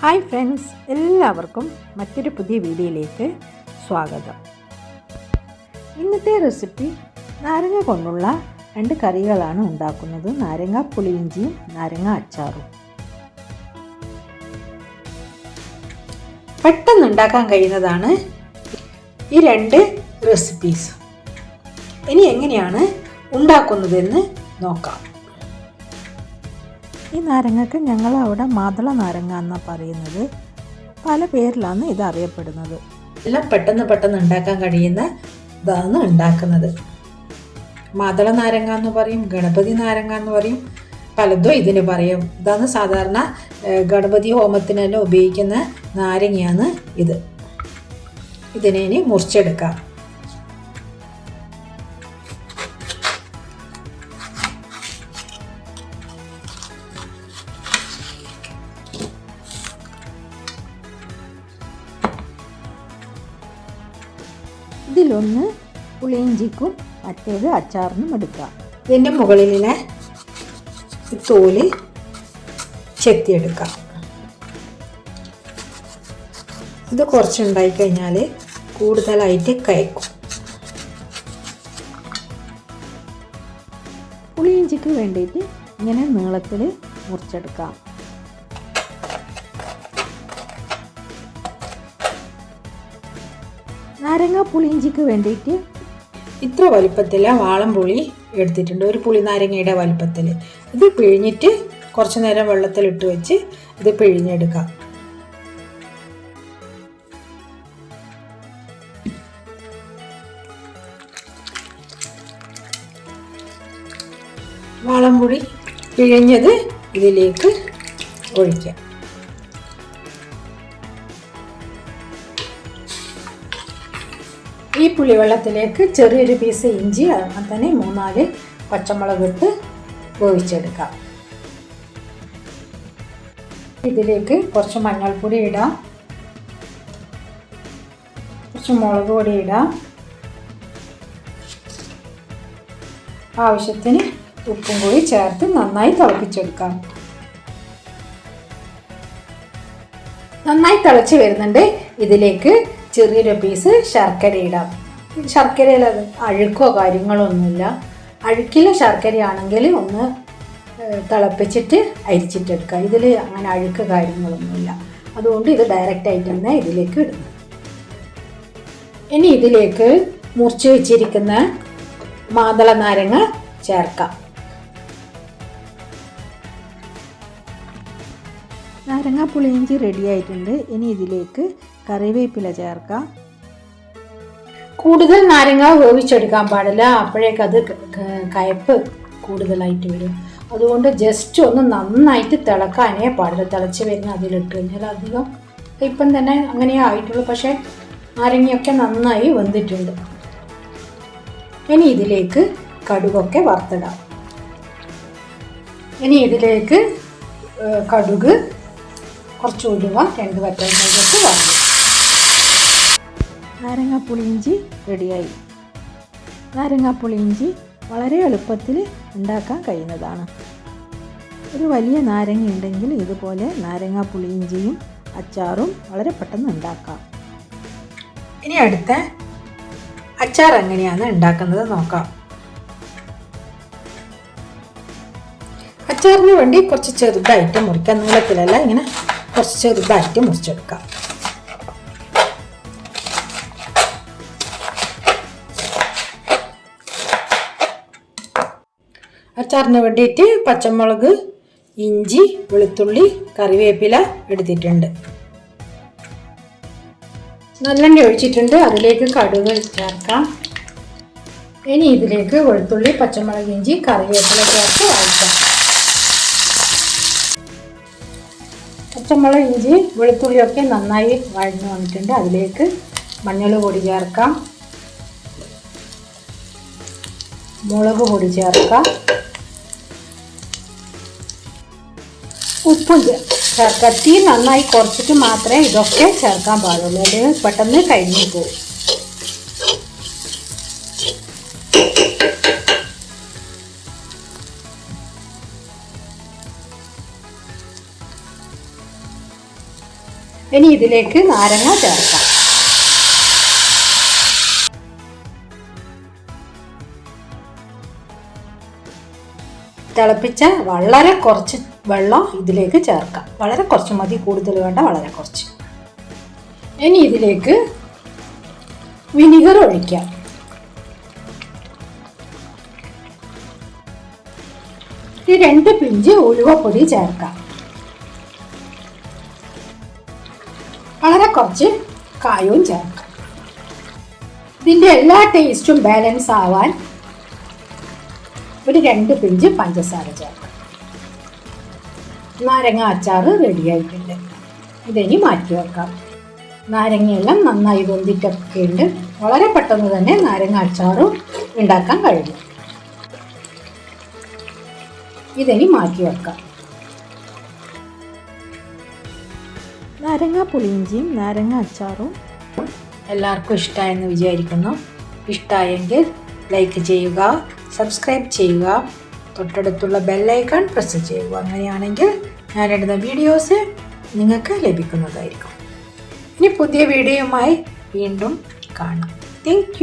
Hi friends എല്ലാവർക്കും മറ്റൊരു പുതിയ വീഡിയോയിലേക്ക് സ്വാഗതം. ഇന്നത്തെ റെസിപ്പി നാരങ്ങ കൊണ്ടുള്ള രണ്ട് കറികളാണ് ഉണ്ടാക്കുന്നത്. നാരങ്ങ പുളിയിഞ്ചിയും നാരങ്ങ അച്ചാറും. പെട്ടെന്ന് ഉണ്ടാക്കാൻ കഴിയുന്നതാണ് ഈ രണ്ട് റെസിപ്പീസ് ഇനി എങ്ങനെയാണ് ഉണ്ടാക്കുന്നതെന്ന് നോക്കാം. ഈ നാരങ്ങക്ക് ഞങ്ങൾ അവിടെ മാതള നാരങ്ങ എന്നാണ് പറയുന്നത്. പല പേരിലാണ് ഇത് അറിയപ്പെടുന്നത്. എല്ലാം പെട്ടെന്ന് പെട്ടെന്ന് ഉണ്ടാക്കാൻ കഴിയുന്ന ഇതാണ് ഉണ്ടാക്കുന്നത്. മാതള നാരങ്ങ എന്ന് പറയും ഗണപതി നാരങ്ങ എന്ന് പറയും പലതും ഇതിന് പറയും. ഇതാണ് സാധാരണ ഗണപതി ഹോമത്തിനെല്ലാം ഉപയോഗിക്കുന്ന നാരങ്ങയാണ് ഇത്. ഇതിനെ ഇനി മുറിച്ചെടുക്കാം. ഇതിലൊന്ന് പുളിയിഞ്ചിക്കും മറ്റേത് അച്ചാറിനും എടുക്കാം ഇതിന്റെ മുകളിലെ തോൽ ചെത്തിയെടുക്കാം ഇത് കുറച്ചുണ്ടായി കഴിഞ്ഞാൽ കൂടുതലായിട്ട് കയക്കും പുളിയിഞ്ചിക്ക് വേണ്ടിയിട്ട് ഇങ്ങനെ നീളത്തിൽ മുറിച്ചെടുക്കാം. നാരങ്ങ പുളിയിഞ്ചിക്ക് വേണ്ടിയിട്ട് ഇത്ര വലിപ്പത്തിലെ വാളം പുളി എടുത്തിട്ടുണ്ട്. ഒരു പുളി നാരങ്ങയുടെ വലിപ്പത്തിൽ ഇത് പിഴിഞ്ഞിട്ട് കുറച്ച് നേരം വെള്ളത്തിൽ ഇട്ട് വെച്ച് ഇത് പിഴിഞ്ഞെടുക്കാം. വാളംപുളി പിഴിഞ്ഞത് ഇതിലേക്ക് ഒഴിക്കാം. ഈ പുളിവെള്ളത്തിലേക്ക് ചെറിയൊരു പീസ് ഇഞ്ചി അതുപോലെ തന്നെ മൂന്നാൽ പച്ചമുളക് ഇട്ട് വേവിച്ചെടുക്കാം. ഇതിലേക്ക് കുറച്ച് മഞ്ഞൾപ്പൊടി ഇടാം. കുറച്ച് മുളക് പൊടി ഇടാം. ആവശ്യത്തിന് ഉപ്പും കൂടി ചേർത്ത് നന്നായി തിളപ്പിച്ചെടുക്കാം. നന്നായി തിളച്ച് വരുന്നുണ്ട്. ഇതിലേക്ക് ചെറിയൊരു പീസ് ശർക്കര ഇടാം. ശർക്കരയിൽ അഴുക്കോ കാര്യങ്ങളോ ഒന്നുമില്ല അഴുക്കിലെ ശർക്കരയാണെങ്കിൽ ഒന്ന് തിളപ്പിച്ചിട്ട് അരിച്ചിട്ടെടുക്കുക. ഇതിൽ അങ്ങനെ അഴുക്ക് കാര്യങ്ങളൊന്നുമില്ല. അതുകൊണ്ട് ഇത് ഡയറക്റ്റ് ആയിട്ട് തന്നെ ഇതിലേക്ക് ഇടുന്നു. ഇനി ഇതിലേക്ക് മുറിച്ച് വെച്ചിരിക്കുന്ന മാതള നാരങ്ങ ചേർക്കാം. നാരങ്ങ പുളിയിഞ്ചി റെഡി ആയിട്ടുണ്ട്. ഇനി ഇതിലേക്ക് കറിവേപ്പില ചേർക്കാം. കൂടുതൽ നാരങ്ങ വേവിച്ചെടുക്കാൻ പാടില്ല. അപ്പോഴേക്ക് അത് കയപ്പ് കൂടുതലായിട്ട് വരും. അതുകൊണ്ട് ജസ്റ്റ് ഒന്ന് നന്നായിട്ട് തിളക്കാനേ പാടില്ല. തിളച്ച് വരുന്ന അതിലിട്ട് കഴിഞ്ഞാൽ അധികം ഇപ്പം തന്നെ അങ്ങനെ ആയിട്ടുള്ളൂ. പക്ഷേ നാരങ്ങയൊക്കെ നന്നായി വെന്തിട്ടുണ്ട്. ഇനി ഇതിലേക്ക് കടുകൊക്കെ വറുത്തിടാം. ഇനി ഇതിലേക്ക് കടുക് കുറച്ച് ഉലുവ രണ്ട് വറ്റൽമുളകിട്ട് വാങ്ങി നാരങ്ങാപ്പുളിയിഞ്ചി റെഡിയായി. നാരങ്ങാപ്പുളിയിഞ്ചി വളരെ എളുപ്പത്തിൽ ഉണ്ടാക്കാൻ കഴിയുന്നതാണ്. ഒരു വലിയ നാരങ്ങ ഉണ്ടെങ്കിൽ ഇതുപോലെ നാരങ്ങാപ്പുളിയിഞ്ചിയും അച്ചാറും വളരെ പെട്ടെന്ന് ഉണ്ടാക്കാം. ഇനി അടുത്ത അച്ചാർ എങ്ങനെയാണ് ഉണ്ടാക്കുന്നത് നോക്കാം. അച്ചാറിന് വേണ്ടി കുറച്ച് ചെറുതായിട്ട് മുറിക്കാം. നീളത്തിലല്ല ഇങ്ങനെ കുറച്ച് ചെറുതായിട്ട് മുറിച്ചെടുക്കാം. അച്ചാറിന് വേണ്ടിയിട്ട് പച്ചമുളക് ഇഞ്ചി വെളുത്തുള്ളി കറിവേപ്പില എടുത്തിട്ടുണ്ട്. നല്ലെണ്ണ ഒഴിച്ചിട്ടുണ്ട്. അതിലേക്ക് കടുക് ചേർക്കാം. ഇനി ഇതിലേക്ക് വെളുത്തുള്ളി പച്ചമുളക് ഇഞ്ചി കറിവേപ്പില ചേർത്ത് വഴക്കാം പച്ചമുളക് ഇഞ്ചി വെളുത്തുള്ളിയൊക്കെ നന്നായി വഴഞ്ഞു വന്നിട്ടുണ്ട്. അതിലേക്ക് മഞ്ഞൾ പൊടി ചേർക്കാം. മുളക് പൊടി ചേർക്കാം. ഉപ്പും ചേർക്കത്തി നന്നായി കുറച്ചിട്ട് മാത്രമേ ഇതൊക്കെ ചേർക്കാൻ പാടുള്ളൂ. അല്ലെങ്കിൽ പെട്ടെന്ന് കഴിഞ്ഞു പോകും. ഇനി ഇതിലേക്ക് നാരങ്ങ ചേർക്കാം. തിളപ്പിച്ച വളരെ കുറച്ച് വെള്ളം ഇതിലേക്ക് ചേർക്കാം. വളരെ കുറച്ച് മതി കൂടുതൽ വേണ്ട വളരെ കുറച്ച്. ഇനി ഇതിലേക്ക് വിനിഗർ ഒഴിക്കാം. ഈ രണ്ട് പിഞ്ച് ഉലുവപ്പൊടി ചേർക്കാം. വളരെ കുറച്ച് കായവും ചേർക്കാം. ഇതിന്റെ എല്ലാ ടേസ്റ്റും ബാലൻസ് ആവാൻ ഒരു രണ്ട് പിഞ്ച് പഞ്ചസാര ചേർക്കാം. നാരങ്ങ അച്ചാർ റെഡിയായിട്ടുണ്ട് ഇതിനി മാറ്റി വെക്കാം. നാരങ്ങയെല്ലാം നന്നായി ഉണ്ട്. വളരെ പെട്ടെന്ന് തന്നെ നാരങ്ങ അച്ചാറും ഉണ്ടാക്കാൻ കഴിയും. ഇതിനി മാറ്റി വെക്കാം. നാരങ്ങ പുളിയിഞ്ചിയും നാരങ്ങ അച്ചാറും എല്ലാവർക്കും ഇഷ്ടമായെന്ന് വിചാരിക്കുന്നു. ഇഷ്ടമായെങ്കിൽ ലൈക്ക് ചെയ്യുക സബ്സ്ക്രൈബ് ചെയ്യുക. തൊട്ടടുത്തുള്ള ബെല്ലൈക്കൺ പ്രസ് ചെയ്യുക. അങ്ങനെയാണെങ്കിൽ ഞാനിടുന്ന വീഡിയോസ് നിങ്ങൾക്ക് ലഭിക്കുന്നതായിരിക്കും. ഇനി പുതിയ വീഡിയോയുമായി വീണ്ടും കാണാം. താങ്ക്